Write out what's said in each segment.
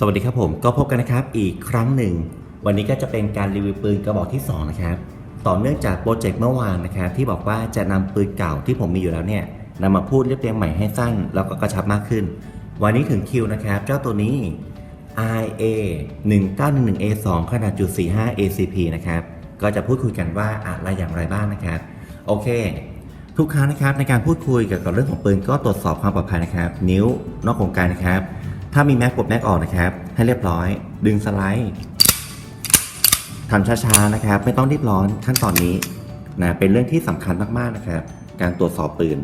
สวัสดีครับผมก็พบกันนะครับอีกครั้งหนึ่ง วันนี้ก็จะเป็นการรีวิวปืนกระบอกที่ 2 นะครับ ต่อเนื่องจากโปรเจกต์เมื่อวานนะครับที่บอกว่าจะนำปืนเก่าที่ผมมีอยู่แล้วเนี่ยนำมาพูดเรียบเรียงใหม่ให้สั้น แล้วก็กระชับมากขึ้น วันนี้ถึงคิวนะครับ เจ้าตัวนี้ IA 1911 A2 ขนาดจุด45 ACP นะครับก็จะพูดคุยกันว่าอะไรอย่างไรบ้างนะครับโอเค ทุกครั้งนะครับในการพูดคุยเกี่ยวกับเรื่องของปืนก็ตรวจสอบความปลอดภัยนะครับ นิ้วนอกโครงการนะครับ ถ้ามีแม็กกดแม็กออกนะครับ ให้เรียบร้อย ดึงสไลด์ทำช้าๆนะครับ ไม่ต้องรีบร้อนขั้นตอนนี้นะเป็นเรื่องที่สำคัญมากๆนะครับ การตรวจสอบปืน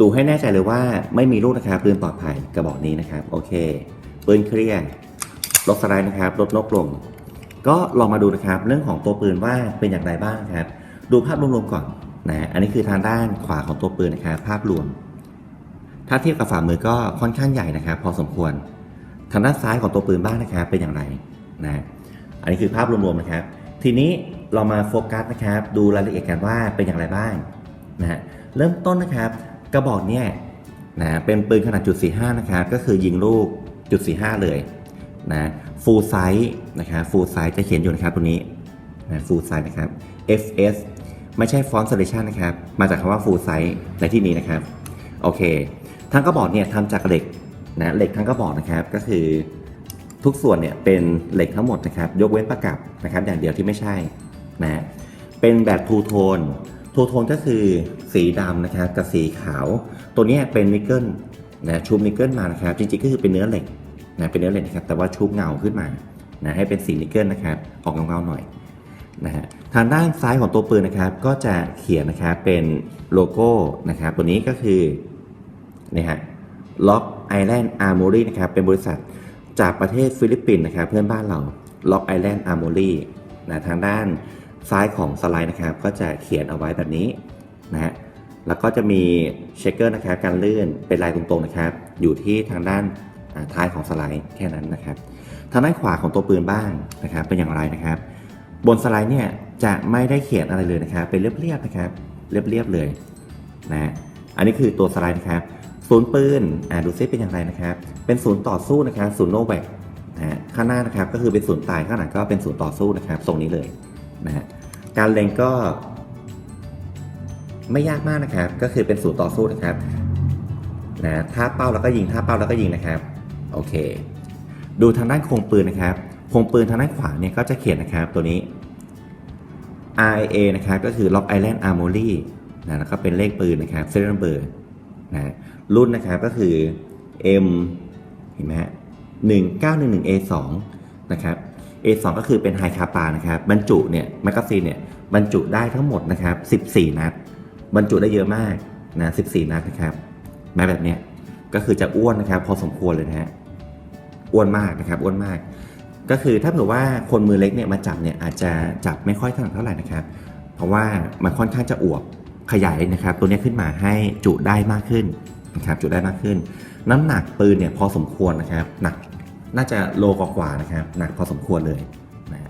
ดูให้แน่ใจเลยว่าไม่มีลูกนะครับปืนปลอดภัยกระบอกนี้นะครับ โอเคปืนเคลียร์ลดสไลด์นะครับลดนกลง ก็ลองมาดูนะครับ เรื่องของตัวปืนว่าเป็นอย่างไรบ้างครับ ดูภาพรวมๆก่อนนะอันนี้คือทางด้านขวาของตัวปืนนะครับ ภาพรวม ถ้าเทียบกับฝ่ามือก็ค่อนข้างใหญ่นะครับ พอสมควร ทางด้านซ้ายของตัวปืนบ้างนะครับเป็นอย่างไรนะอันนี้คือภาพรวมๆนะครับ ทีนี้เรามาโฟกัสนะครับ ดูรายละเอียดกันว่าเป็นอย่างไรบ้างนะฮะเริ่มต้นนะครับ กระบอกเนี่ยนะเป็นปืนขนาดจุด45นะครับก็คือยิงลูกจุด45เลยนะฟูลไซส์นะครับฟูลไซส์จะเขียนอยู่นะครับตรงนี้นะฟูลไซส์นะครับ FS ไม่ใช่ฟอนต์ selection นะครับ มาจากคำว่า full size ในที่นี้นะครับ โอเค ทั้งกระบอกเนี่ยทำจากเหล็กนะเหล็กทั้งกระบอกนะครับก็คือทุกส่วนเนี่ยเป็นเหล็กทั้งหมดนะครับยกเว้นประกับนะครับอย่างเดียวที่ไม่ใช่นะเป็นแบบทูโทนทูโทนก็คือสีดำนะครับกับสีขาว ตัวนี้เป็นนิกเกิลนะชุบนิกเกิลมานะครับ จริงๆก็คือเป็นเนื้อเหล็กนะเป็นเนื้อเหล็กนะครับแต่ว่าชุบเงาขึ้นมานะให้เป็นสีนิกเกิลนะครับออกเงาๆหน่อยนะฮะทางด้านซ้ายของตัวปืนนะครับก็จะเขียนนะครับเป็นโลโก้นะครับตัวนี้ก็คือ นี่ฮะ Lock Island Armory นะครับเป็นบริษัทจากประเทศฟิลิปปินส์นะครับเพื่อนบ้านเรา Lock Island Armory นะทางด้านซ้ายของสไลด์นะครับก็จะเขียนเอาไว้แบบนี้นะฮะแล้วก็จะมีเชคเกอร์นะครับการลื่นเป็นลายตรงๆนะครับ อยู่ที่ทางด้านท้ายของสไลด์แค่นั้นนะครับทางด้านขวาของตัวปืนบ้างนะครับเป็นอย่างไรนะครับ บนสไลด์เนี่ยจะไม่ได้เขียนอะไรเลยนะครับ เป็นเรียบๆนะครับ เรียบๆเลยนะอันนี้คือตัวสไลด์นะครับ ศูนย์ปืนอ่าดูซิเป็นอย่างไรนะครับ เป็นศูนย์ต่อสู้นะครับศูนย์โนแวกนะฮะข้างหน้านะครับก็คือเป็นศูนย์ตายข้างหลังก็เป็นศูนย์ต่อสู้นะครับทรงนี้เลยนะฮะการเล็งก็ ไม่ยากมากนะครับ ก็คือเป็นศูนย์ต่อสู้นะครับนะท่าเป้าแล้วก็ยิงท่าเป้าแล้วก็ยิงนะครับโอเค ดูทางด้านโครงปืนนะครับโครงปืนทางด้านขวาเนี่ยก็จะเขียนนะครับตัวนี้ RIA นะครับก็คือ Lock Island Armory นะแล้วก็เป็นเลขปืนนะครับ serial number นะรุ่นนะครับก็คือ M เห็นไหมฮะ1911 A2 นะครับ A2 ก็คือเป็นไฮคาปานะครับบรรจุเนี่ยแมกกาซีนเนี่ยบรรจุได้ทั้งหมดนะครับ 14 นัด บรรจุได้เยอะมากนะ14 นัดนะครับแม้แบบเนี้ยก็คือจะอ้วนนะครับ พอสมควรเลยนะฮะอ้วนมากนะครับอ้วนมาก ก็คือถ้าเผื่อว่าคนมือเล็กเนี่ยมาจับเนี่ยอาจจะจับไม่ค่อยถนัดเท่าไหร่นะครับ เพราะว่ามันค่อนข้างจะอวบ ขยายนะครับตัวนี้ขึ้นมาให้จุได้มากขึ้นนะครับจุได้มากขึ้น น้ำหนักปืนเนี่ยพอสมควรนะครับหนักน่าจะโลกว่านะครับหนักพอสมควรเลยนะ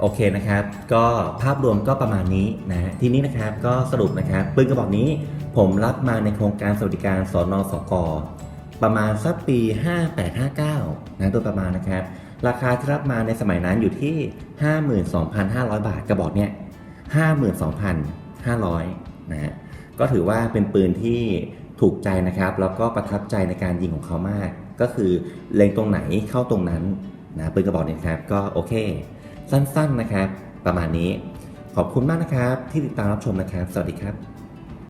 โอเคนะครับ ก็ภาพรวมก็ประมาณนี้นะทีนี้นะครับก็สรุปนะครับปืนกระบอกนี้ผมรับมาในโครงการสวัสดิการสนอสกประมาณสักปี 5859นะตัวประมาณนะครับ ราคาที่รับมาในสมัยนั้นอยู่ที่ 52,500 บาทกระบอกเนี่ย52,500 นะฮะก็ถือว่าเป็นปืนที่ถูกใจนะครับแล้วก็ประทับใจในการยิงของเขามาก ก็คือเล็งตรงไหนเข้าตรงนั้นนะปืนกระบอกนี้ครับก็โอเค สั้นๆนะครับ ประมาณนี้ ขอบคุณมากนะครับที่ติดตามรับชมนะครับ สวัสดีครับ